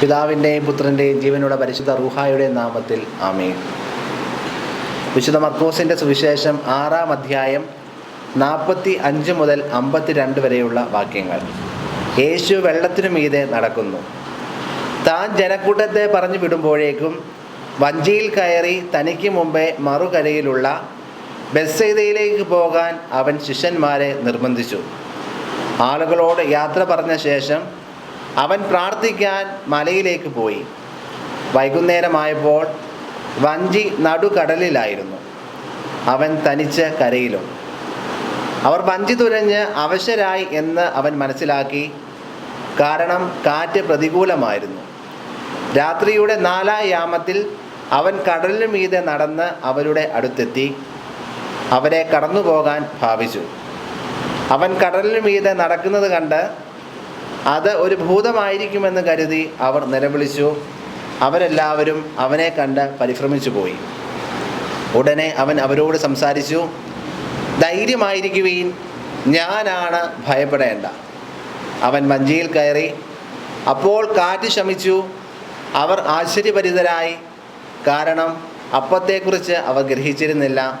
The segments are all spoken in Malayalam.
പിതാവിന്റെയും പുത്രന്റെയും ജീവനുള്ള പരിശുദ്ധ റുഹായുടെ നാമത്തിൽ ആമേ വിശുദ്ധ മർക്കോസിന്റെ സുവിശേഷം ആറാം അധ്യായം നാൽപ്പത്തി അഞ്ച് മുതൽ അമ്പത്തിരണ്ട് വരെയുള്ള വാക്യങ്ങൾ. യേശു വെള്ളത്തിനു മീതെ നടക്കുന്നു. താൻ ജനക്കൂട്ടത്തെ പറഞ്ഞു വിടുമ്പോഴേക്കും വഞ്ചിയിൽ കയറി തനിക്ക് മുമ്പേ മറുകരയിലുള്ള ബസ്സൈതയിലേക്ക് പോകാൻ അവൻ ശിഷ്യന്മാരെ നിർബന്ധിച്ചു. ആളുകളോട് യാത്ര പറഞ്ഞ ശേഷം അവൻ പ്രാർത്ഥിക്കാൻ മലയിലേക്ക് പോയി. വൈകുന്നേരമായപ്പോൾ വഞ്ചി നടുകടലിലായിരുന്നു. അവൻ തനിച്ച് കരയിലും. അവർ വഞ്ചി തുരഞ്ഞ് അവശരായി എന്ന് അവൻ മനസ്സിലാക്കി. കാരണം കാറ്റ് പ്രതികൂലമായിരുന്നു. രാത്രിയുടെ നാലാം യാമത്തിൽ അവൻ കടലിനു മീതെ നടന്ന് അവരുടെ അടുത്തെത്തി. അവരെ കടന്നു പോകാൻ ഭാവിച്ചു. അവൻ കടലിനു മീതെ നടക്കുന്നത് കണ്ട് അത് ഒരു ഭൂതമായിരിക്കുമെന്ന് കരുതി അവർ നിലവിളിച്ചു. അവരെല്ലാവരും അവനെ കണ്ട് പരിഭ്രമിച്ചു പോയി. ഉടനെ അവൻ അവരോട് സംസാരിച്ചു ധൈര്യമായിരിക്കുവീൻ ഞാനാണ് ഭയപ്പെടേണ്ട. അവൻ വഞ്ചിയിൽ കയറി അപ്പോൾ കാറ്റ് ശമിച്ചു അവർ ആശ്ചര്യപരിതരായി കാരണം അപ്പത്തെക്കുറിച്ച് അവർ ഗ്രഹിച്ചിരുന്നില്ല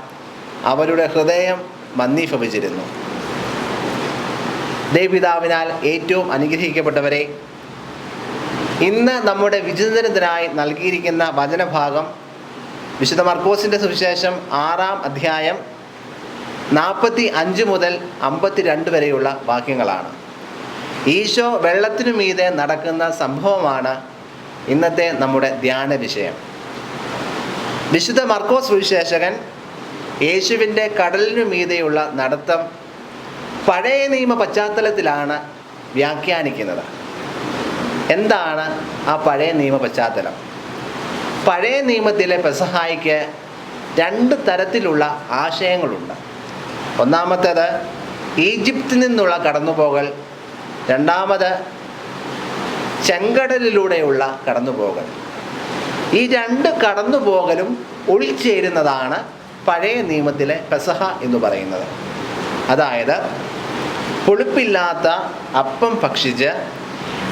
അവരുടെ ഹൃദയം മന്ദീഭവിച്ചിരുന്നു. ദേവപിതാവിനാൽ ഏറ്റവും അനുഗ്രഹിക്കപ്പെട്ടവരെ ഇന്ന് നമ്മുടെ വിചിന്തനത്തിനായി നൽകിയിരിക്കുന്ന വചനഭാഗം വിശുദ്ധ മർക്കോസിന്റെ സുവിശേഷം ആറാം അധ്യായം നാൽപ്പത്തി അഞ്ച് മുതൽ അമ്പത്തിരണ്ട് വരെയുള്ള വാക്യങ്ങളാണ്. ഈശോ വെള്ളത്തിനു മീതെ നടക്കുന്ന സംഭവമാണ് ഇന്നത്തെ നമ്മുടെ ധ്യാന വിഷയം. വിശുദ്ധ മർക്കോസ് സുവിശേഷകൻ യേശുവിന്റെ കടലിനു മീതെയുള്ള നടത്തം പഴയ നിയമ പശ്ചാത്തലത്തിലാണ് വ്യാഖ്യാനിക്കുന്നത്. എന്താണ് ആ പഴയ നിയമ പശ്ചാത്തലം? പഴയ നിയമത്തിലെ പെസഹായിക്ക് രണ്ട് തരത്തിലുള്ള ആശയങ്ങളുണ്ട്. ഒന്നാമത്തേത് ഈജിപ്തിൽ നിന്നുള്ള കടന്നുപോകൽ രണ്ടാമത് ചെങ്കടലിലൂടെയുള്ള കടന്നുപോകൽ. ഈ രണ്ട് കടന്നുപോകലും ഒളിച്ചേരുന്നതാണ് പഴയ നിയമത്തിലെ പെസഹ എന്ന് പറയുന്നത്. അതായത് പുളിപ്പില്ലാത്ത അപ്പം ഭക്ഷിച്ച്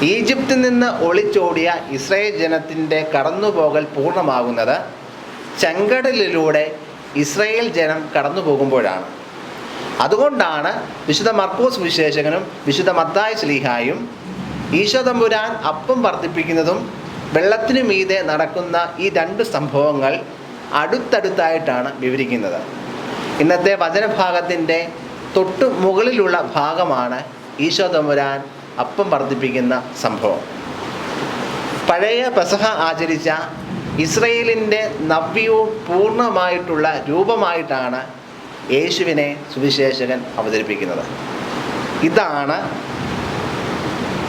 ഈജിപ്തിൽ നിന്ന് ഒളിച്ചോടിയ ഇസ്രായേൽ ജനത്തിന്റെ കടന്നുപോകൽ പൂർണമാകുന്നത് ചെങ്കടലിലൂടെ ഇസ്രായേൽ ജനം കടന്നു പോകുമ്പോഴാണ് അതുകൊണ്ടാണ് വിശുദ്ധ മർക്കോസ് വിശേഷകനും വിശുദ്ധ മത്തായ സ്ലീഹായും ഈശോ തമ്പുരാൻ അപ്പം വർദ്ധിപ്പിക്കുന്നതും വെള്ളത്തിനു മീതെ നടക്കുന്ന ഈ രണ്ട് സംഭവങ്ങൾ അടുത്തടുത്തായിട്ടാണ് വിവരിക്കുന്നത്. ഇന്നത്തെ വചനഭാഗത്തിന്റെ തൊട്ടു മുകളിലുള്ള ഭാഗമാണ് ഈശോ തമ്പുരാൻ അപ്പം വർദ്ധിപ്പിക്കുന്ന സംഭവം. പഴയ പെസഹ ആചരിച്ച ഇസ്രയേലിന്റെ നവ്യവും പൂർണമായിട്ടുള്ള രൂപമായിട്ടാണ് യേശുവിനെ സുവിശേഷകൻ അവതരിപ്പിക്കുന്നത്. ഇതാണ്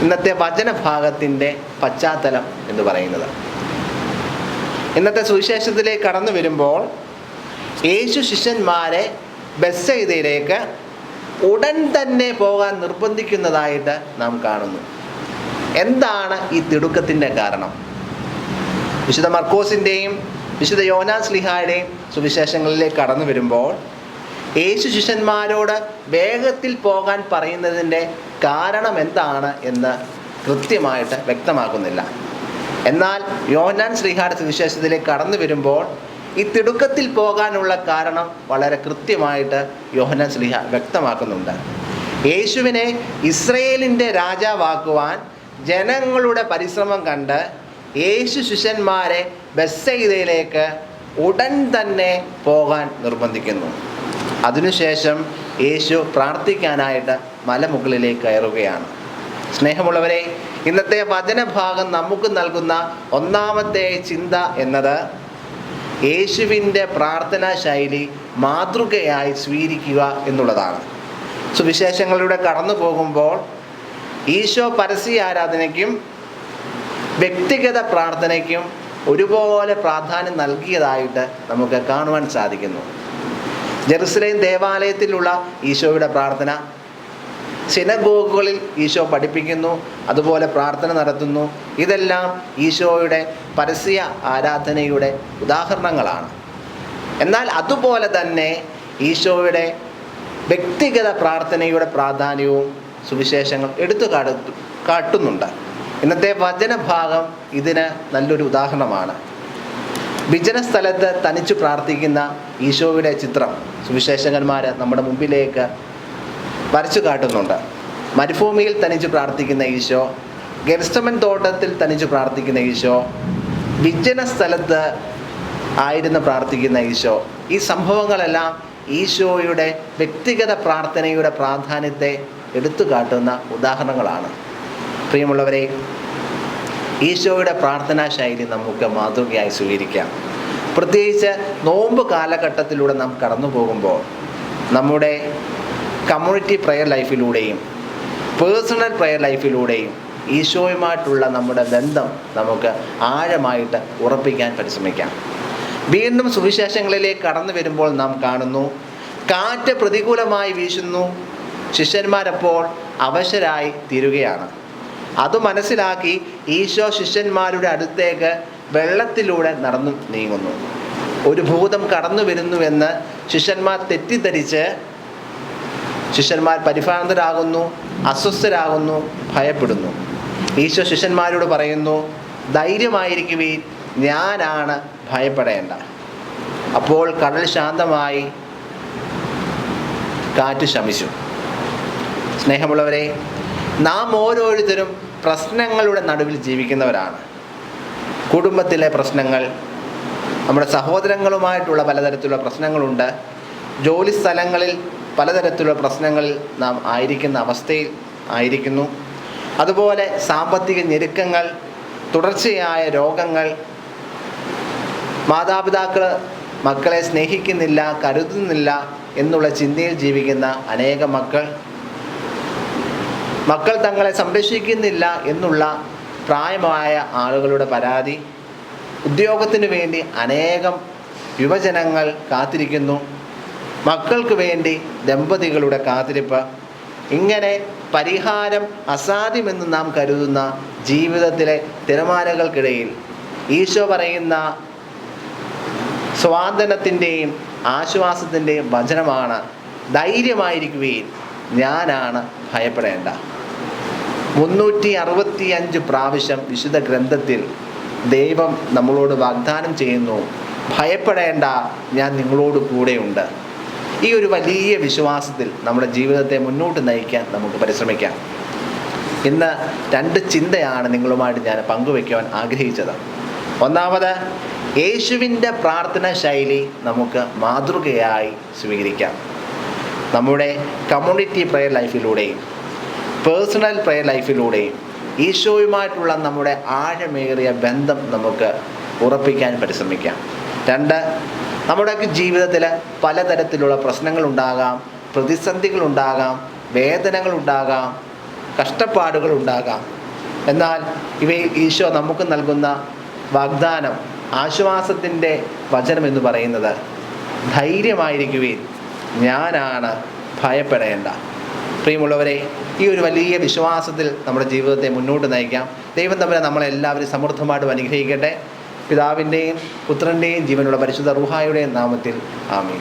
ഇന്നത്തെ വചനഭാഗത്തിന്റെ പശ്ചാത്തലം എന്ന് പറയുന്നത്. ഇന്നത്തെ സുവിശേഷത്തിലേക്ക് കടന്നു വരുമ്പോൾ യേശു ശിഷ്യന്മാരെ ബസ്സയിലേക്ക് ഉടൻ തന്നെ പോകാൻ നിർബന്ധിക്കുന്നതായിട്ട് നാം കാണുന്നു. എന്താണ് ഈ തിടുക്കത്തിന്റെ കാരണം? വിശുദ്ധ മർക്കോസിന്റെയും വിശുദ്ധ യോനാ സ്ലിഹായുടെയും സുവിശേഷങ്ങളിലേക്ക് കടന്നു വരുമ്പോൾ യേശു ശിഷ്യന്മാരോട് വേഗത്തിൽ പോകാൻ പറയുന്നതിന്റെ കാരണം എന്താണ് എന്ന് കൃത്യമായിട്ട് വ്യക്തമാക്കുന്നില്ല. എന്നാൽ യോഹനാൻ ശ്രീഹാട് സുവിശേഷത്തിലേക്ക് കടന്നു വരുമ്പോൾ ഈ തിടുക്കത്തിൽ പോകാനുള്ള കാരണം വളരെ കൃത്യമായിട്ട് യോഹന സ്ലിഹ വ്യക്തമാക്കുന്നുണ്ട്. യേശുവിനെ ഇസ്രയേലിന്റെ രാജാവാക്കുവാൻ ജനങ്ങളുടെ പരിശ്രമം കണ്ട് യേശു ശിഷ്യന്മാരെ ബസ്സയിലേക്ക് ഉടൻ തന്നെ പോകാൻ നിർബന്ധിക്കുന്നു. അതിനുശേഷം യേശു പ്രാർത്ഥിക്കാനായിട്ട് മലമുകളിലേക്ക് കയറുകയാണ്. സ്നേഹമുള്ളവരെ ഇന്നത്തെ വചനഭാഗം നമുക്ക് നൽകുന്ന ഒന്നാമത്തെ ചിന്ത എന്നത് യേശുവിന്റെ പ്രാർത്ഥനാ ശൈലി മാതൃകയായി സ്വീകരിക്കുക എന്നുള്ളതാണ്. സുവിശേഷങ്ങളിലൂടെ കടന്നു പോകുമ്പോൾ ഈശോ പരസ്യ ആരാധനയ്ക്കും വ്യക്തിഗത പ്രാർത്ഥനയ്ക്കും ഒരുപോലെ പ്രാധാന്യം നൽകിയതായിട്ട് നമുക്ക് കാണുവാൻ സാധിക്കുന്നു. ജെറുസലേം ദേവാലയത്തിലുള്ള ഈശോയുടെ പ്രാർത്ഥന സിനഗോഗുകളിൽ ഈശോ പഠിപ്പിക്കുന്നു അതുപോലെ പ്രാർത്ഥന നടത്തുന്നു. ഇതെല്ലാം ഈശോയുടെ പരസ്യ ആരാധനയുടെ ഉദാഹരണങ്ങളാണ്. എന്നാൽ അതുപോലെ തന്നെ ഈശോയുടെ വ്യക്തിഗത പ്രാർത്ഥനയുടെ പ്രാധാന്യവും സുവിശേഷങ്ങൾ എടുത്തു കാട്ടു കാട്ടുന്നുണ്ട്. ഇന്നത്തെ വചനഭാഗം ഇതിന് നല്ലൊരു ഉദാഹരണമാണ്. വിജന സ്ഥലത്ത് തനിച്ചു പ്രാർത്ഥിക്കുന്ന ഈശോയുടെ ചിത്രം. സുവിശേഷകന്മാർ നമ്മുടെ മുമ്പിലേക്ക് വരച്ചു കാട്ടുന്നുണ്ട്. മരുഭൂമിയിൽ തനിച്ച് പ്രാർത്ഥിക്കുന്ന ഈശോ ഗെർസ്റ്റമൻ തോട്ടത്തിൽ തനിച്ച് പ്രാർത്ഥിക്കുന്ന ഈശോ വിജന സ്ഥലത്ത് ആയിരുന്നു പ്രാർത്ഥിക്കുന്ന ഈശോ. ഈ സംഭവങ്ങളെല്ലാം ഈശോയുടെ വ്യക്തിഗത പ്രാർത്ഥനയുടെ പ്രാധാന്യത്തെ എടുത്തു കാട്ടുന്ന ഉദാഹരണങ്ങളാണ്. പ്രിയമുള്ളവരെ ഈശോയുടെ പ്രാർത്ഥനാ ശൈലി നമുക്ക് മാതൃകയായി സ്വീകരിക്കാം. പ്രത്യേകിച്ച് നോമ്പ് കാലഘട്ടത്തിലൂടെ നാം കടന്നു പോകുമ്പോൾ നമ്മുടെ കമ്മ്യൂണിറ്റി പ്രയർ ലൈഫിലൂടെയും പേഴ്സണൽ പ്രയർ ലൈഫിലൂടെയും ഈശോയുമായിട്ടുള്ള നമ്മുടെ ബന്ധം നമുക്ക് ആഴമായിട്ട് ഉറപ്പിക്കാൻ പരിശ്രമിക്കാം. വീണ്ടും സുവിശേഷങ്ങളിലേക്ക് കടന്നു വരുമ്പോൾ നാം കാണുന്നു കാറ്റ് പ്രതികൂലമായി വീശുന്നു ശിഷ്യന്മാരപ്പോൾ അവശരായി തീരുകയാണ്. അത് മനസ്സിലാക്കി ഈശോ ശിഷ്യന്മാരുടെ അടുത്തേക്ക് വെള്ളത്തിലൂടെ നടന്നു നീങ്ങുന്നു. ഒരു ഭൂതം കടന്നു വരുന്നുവെന്ന് ശിഷ്യന്മാർ തെറ്റിദ്ധരിച്ച് ശിഷ്യന്മാർ പരിഭ്രാന്തരാകുന്നു അസ്വസ്ഥരാകുന്നു ഭയപ്പെടുന്നു. ഈശോ ശിഷ്യന്മാരോട് പറയുന്നു ധൈര്യമായിരിക്കുവീൻ ഞാനാണ് ഭയപ്പെടേണ്ട. അപ്പോൾ കടൽ ശാന്തമായി കാറ്റ് ശമിച്ചു. സ്നേഹമുള്ളവരെ നാം ഓരോരുത്തരും പ്രശ്നങ്ങളുടെ നടുവിൽ ജീവിക്കുന്നവരാണ്. കുടുംബത്തിലെ പ്രശ്നങ്ങൾ നമ്മുടെ സഹോദരങ്ങളുമായിട്ടുള്ള പലതരത്തിലുള്ള പ്രശ്നങ്ങളുണ്ട്. ജോലി സ്ഥലങ്ങളിൽ പലതരത്തിലുള്ള പ്രശ്നങ്ങളിൽ നാം ആയിരിക്കുന്ന അവസ്ഥയിൽ ആയിരിക്കുന്നു. അതുപോലെ സാമ്പത്തിക ഞെരുക്കങ്ങൾ തുടർച്ചയായ രോഗങ്ങൾ മാതാപിതാക്കൾ മക്കളെ സ്നേഹിക്കുന്നില്ല കരുതുന്നില്ല എന്നുള്ള ചിന്തയിൽ ജീവിക്കുന്ന അനേക മക്കൾ. മക്കൾ തങ്ങളെ സംരക്ഷിക്കുന്നില്ല എന്നുള്ള പ്രായമായ ആളുകളുടെ പരാതി. ഉദ്യോഗത്തിന് വേണ്ടി അനേകം യുവജനങ്ങൾ കാത്തിരിക്കുന്നു. മക്കൾക്ക് വേണ്ടി ദമ്പതികളുടെ കാത്തിരിപ്പ്. ഇങ്ങനെ പരിഹാരം അസാധ്യമെന്ന് നാം കരുതുന്ന ജീവിതത്തിലെ തിരമാലകൾക്കിടയിൽ ഈശോ പറയുന്ന സ്വാതന്ത്ര്യത്തിന്റെയും ആശ്വാസത്തിന്റെയും വചനമാണ് ധൈര്യമായിരിക്കുകയും ഞാനാണ് ഭയപ്പെടേണ്ട. മുന്നൂറ്റി അറുപത്തി അഞ്ച് പ്രാവശ്യം വിശുദ്ധ ഗ്രന്ഥത്തിൽ ദൈവം നമ്മളോട് വാഗ്ദാനം ചെയ്യുന്നു ഭയപ്പെടേണ്ട ഞാൻ നിങ്ങളോട് കൂടെയുണ്ട്. ഈ ഒരു വലിയ വിശ്വാസത്തിൽ നമ്മുടെ ജീവിതത്തെ മുന്നോട്ട് നയിക്കാൻ നമുക്ക് പരിശ്രമിക്കാം. ഇന്ന് രണ്ട് ചിന്തയാണ് നിങ്ങളുമായിട്ട് ഞാൻ പങ്കുവയ്ക്കുവാൻ ആഗ്രഹിച്ചത്. ഒന്നാമത് യേശുവിന്റെ പ്രാർത്ഥന ശൈലി നമുക്ക് മാതൃകയായി സ്വീകരിക്കാം. നമ്മുടെ കമ്മ്യൂണിറ്റി പ്രെയർ ലൈഫിലൂടെയും പേഴ്സണൽ പ്രെയർ ലൈഫിലൂടെയും ഈശോയുമായിട്ടുള്ള നമ്മുടെ ആഴമേറിയ ബന്ധം നമുക്ക് ഉറപ്പിക്കാൻ പരിശ്രമിക്കാം. രണ്ട് നമ്മുടെയൊക്കെ ജീവിതത്തിൽ പലതരത്തിലുള്ള പ്രശ്നങ്ങൾ ഉണ്ടാകാം പ്രതിസന്ധികൾ ഉണ്ടാകാം വേദനകൾ ഉണ്ടാകാം കഷ്ടപ്പാടുകൾ ഉണ്ടാകാം എന്നാൽ ഇവയിൽ ഈശോ നമുക്ക് നൽകുന്ന വാഗ്ദാനം ആശ്വാസത്തിന്റെ വചനം എന്ന് പറയുന്നത് ധൈര്യമായിരിക്കുവിൻ ഞാനാണ് ഭയപ്പെടേണ്ട. പ്രിയമുള്ളവരെ ഈ ഒരു വലിയ വിശ്വാസത്തിൽ നമ്മുടെ ജീവിതത്തെ മുന്നോട്ട് നയിക്കാം. ദൈവം തമ്മിൽ നമ്മളെല്ലാവരും സമൃദ്ധമായിട്ടും അനുഗ്രഹിക്കട്ടെ. പിതാവിന്റെയും പുത്രന്റെയും ജീവനുള്ള പരിശുദ്ധ റുഹായുടെയും നാമത്തിൽ ആമീൻ.